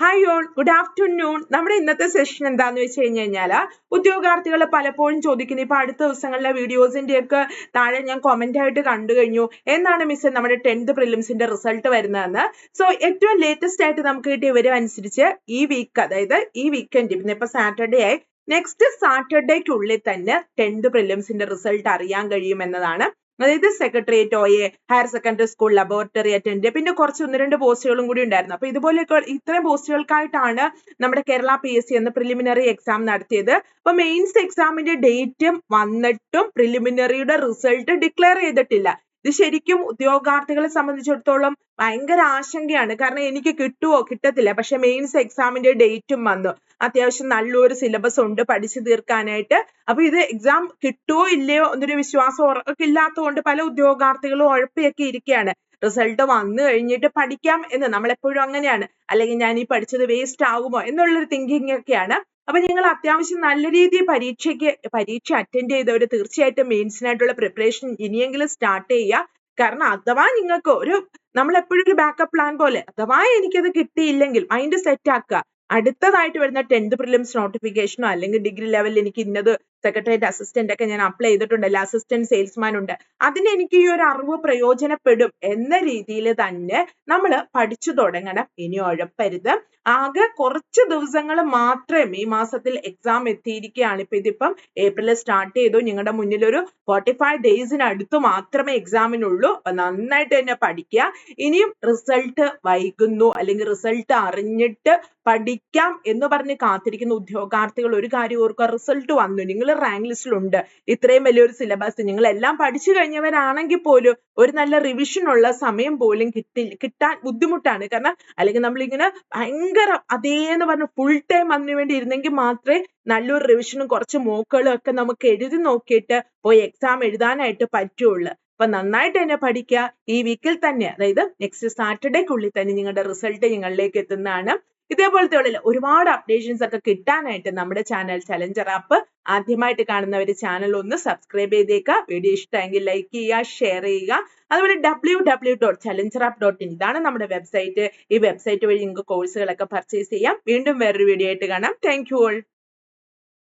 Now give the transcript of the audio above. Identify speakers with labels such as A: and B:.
A: Hi all good afternoon നമ്മുടെ ഇന്നത്തെ session എന്താന്ന് വെച്ച് കഴിഞ്ഞ് കഴിഞ്ഞാൽ ഉദ്യോഗാർത്ഥികൾ പലപ്പോഴും ചോദിക്കുന്നത് ഇപ്പൊ അടുത്ത ദിവസങ്ങളിലെ വീഡിയോസിന്റെ ഒക്കെ താഴെ ഞാൻ കമന്റ് ആയിട്ട് കണ്ടു കഴിഞ്ഞു. എന്നാണ് മിസ് നമ്മുടെ ടെൻത്ത് പ്രിലിംസിന്റെ റിസൾട്ട് വരുന്നതെന്ന്. സോ ഏറ്റവും ലേറ്റസ്റ്റ് ആയിട്ട് നമുക്ക് കിട്ടിയ വിവരം അനുസരിച്ച് ഈ വീക്ക് അതായത് ഈ വീക്കെൻഡ് പിന്നെ ഇപ്പൊ സാറ്റർഡേ ആയി നെക്സ്റ്റ് സാറ്റർഡേക്കുള്ളിൽ തന്നെ ടെൻത്ത് പ്രിലിംസിന്റെ റിസൾട്ട് അറിയാൻ കഴിയും എന്നതാണ് അതായത് സെക്രട്ടേറിയറ്റ് ഓയെ A higher secondary school laboratory attend പിന്നെ കുറച്ച് ഒന്ന് രണ്ട് പോസ്റ്റുകളും കൂടി ഉണ്ടായിരുന്നു. അപ്പൊ ഇതുപോലെയൊക്കെ ഇത്രയും പോസ്റ്റുകൾക്കായിട്ടാണ് നമ്മുടെ കേരള പി എസ് സി എന്ന പ്രിലിമിനറി എക്സാം നടത്തിയത്. അപ്പൊ മെയിൻസ് എക്സാമിന്റെ ഡേറ്റും വന്നിട്ടും പ്രിലിമിനറിയുടെ റിസൾട്ട് ഡിക്ലെയർ ചെയ്തിട്ടില്ല. ഇത് ശരിക്കും ഉദ്യോഗാർത്ഥികളെ സംബന്ധിച്ചിടത്തോളം ഭയങ്കര ആശങ്കയാണ്. കാരണം എനിക്ക് കിട്ടുമോ കിട്ടത്തില്ല. പക്ഷെ മെയിൻസ് എക്സാമിന്റെ ഡേറ്റും വന്നു. അത്യാവശ്യം നല്ലൊരു സിലബസ് ഉണ്ട് പഠിച്ചു തീർക്കാനായിട്ട്. അപ്പൊ ഇത് എക്സാം കിട്ടുമോ ഇല്ലയോ എന്നൊരു വിശ്വാസം ഉറക്കെ ഇല്ലാത്തതുകൊണ്ട് പല ഉദ്യോഗാർത്ഥികളും ഉഴപ്പിയൊക്കെ ഇരിക്കുകയാണ് റിസൾട്ട് വന്നു കഴിഞ്ഞിട്ട് പഠിക്കാം എന്ന് നമ്മളെപ്പോഴും അങ്ങനെയാണ്. അല്ലെങ്കിൽ ഞാൻ ഈ പഠിച്ചത് വേസ്റ്റ് ആകുമോ എന്നുള്ളൊരു തിങ്കിങ് ഒക്കെയാണ്. അപ്പൊ നിങ്ങൾ അത്യാവശ്യം നല്ല രീതിയിൽ പരീക്ഷയ്ക്ക് പരീക്ഷ അറ്റൻഡ് ചെയ്തവർ തീർച്ചയായിട്ടും മെയിൻസിനായിട്ടുള്ള പ്രിപ്പറേഷൻ ഇനിയെങ്കിലും സ്റ്റാർട്ട് ചെയ്യുക. കാരണം അഥവാ നിങ്ങൾക്ക് ഒരു നമ്മൾ എപ്പോഴും ഒരു ബാക്കപ്പ് പ്ലാൻ പോലെ അഥവാ എനിക്കത് കിട്ടിയില്ലെങ്കിൽ മൈൻഡ് സെറ്റ് ആക്കുക. അടുത്തതായിട്ട് വരുന്ന ടെൻത്ത് പ്രിലിംസ് നോട്ടിഫിക്കേഷനോ അല്ലെങ്കിൽ ഡിഗ്രി ലെവലിൽ എനിക്ക് ഇന്നത് സെക്രട്ടേറിയറ്റ് അസിസ്റ്റന്റ് ഒക്കെ ഞാൻ അപ്ലൈ ചെയ്തിട്ടുണ്ടല്ലോ അസിസ്റ്റന്റ് സെയിൽസ്മാൻ ഉണ്ട്. അതിന് എനിക്ക് ഈ ഒരു അറിവ് പ്രയോജനപ്പെടും എന്ന രീതിയിൽ തന്നെ നമ്മൾ പഠിച്ചു തുടങ്ങണം. ഇനി ഉഴപ്പരുത്. ആകെ കുറച്ച് ദിവസങ്ങൾ മാത്രമേ ഈ മാസത്തിൽ എക്സാം എത്തിയിരിക്കുകയാണ്. ഇപ്പൊ ഇതിപ്പം ഏപ്രിലിൽ സ്റ്റാർട്ട് ചെയ്തു. നിങ്ങളുടെ മുന്നിൽ ഒരു ഫോർട്ടി ഫൈവ് ഡേയ്സിനടുത്ത് മാത്രമേ എക്സാമിനുള്ളൂ അപ്പൊ നന്നായിട്ട് തന്നെ പഠിക്കുക. ഇനിയും റിസൾട്ട് വൈകുന്നു. അല്ലെങ്കിൽ റിസൾട്ട് അറിഞ്ഞിട്ട് പഠിക്കാം എന്ന് പറഞ്ഞ് കാത്തിരിക്കുന്ന ഉദ്യോഗാർത്ഥികൾ ഒരു കാര്യം ഓർക്കുക. റിസൾട്ട് വന്നു. നിങ്ങൾ റാങ്ക് ലിസ്റ്റിലുണ്ട് ഇത്രയും വലിയൊരു സിലബസ് നിങ്ങൾ എല്ലാം പഠിച്ചു കഴിഞ്ഞവരാണെങ്കിൽ പോലും ഒരു നല്ല റിവിഷൻ ഉള്ള സമയം പോലും കിട്ടി കിട്ടാൻ ബുദ്ധിമുട്ടാണ്. കാരണം അല്ലെങ്കിൽ നമ്മളിങ്ങനെ ഭയങ്കര അതേന്ന് പറഞ്ഞ ഫുൾ ടൈം അതിനു വേണ്ടി ഇരുന്നെങ്കിൽ മാത്രമേ നല്ലൊരു റിവിഷനും കുറച്ച് മോക്കുകളും ഒക്കെ നമുക്ക് എഴുതി നോക്കിയിട്ട് പോയി എക്സാം എഴുതാനായിട്ട് പറ്റുള്ളൂ. അപ്പൊ നന്നായിട്ട് തന്നെ പഠിക്കുക. ഈ വീക്കിൽ തന്നെ അതായത് നെക്സ്റ്റ് സാറ്റർഡേക്കുള്ളിൽ തന്നെ നിങ്ങളുടെ റിസൾട്ട് നിങ്ങളിലേക്ക് എത്തുന്നതാണ്. ഇതേപോലത്തെ ഉള്ളിൽ ഒരുപാട് അപ്ഡേഷൻസ് ഒക്കെ കിട്ടാനായിട്ട് നമ്മുടെ ചാനൽ ചലഞ്ചർ ആപ്പ് ആദ്യമായിട്ട് കാണുന്നവർ ചാനൽ ഒന്ന് സബ്സ്ക്രൈബ് ചെയ്തേക്കുക വീഡിയോ ഇഷ്ടമെങ്കിൽ ലൈക്ക് ചെയ്യുക ഷെയർ ചെയ്യുക. അതുപോലെ W W dot challenger app dot in ഇതാണ് നമ്മുടെ വെബ്സൈറ്റ് ഈ വെബ്സൈറ്റ് വഴി നിങ്ങൾക്ക് കോഴ്സുകളൊക്കെ പർച്ചേസ് ചെയ്യാം. വീണ്ടും വേറൊരു വീഡിയോ ആയിട്ട് കാണാം. Thank you all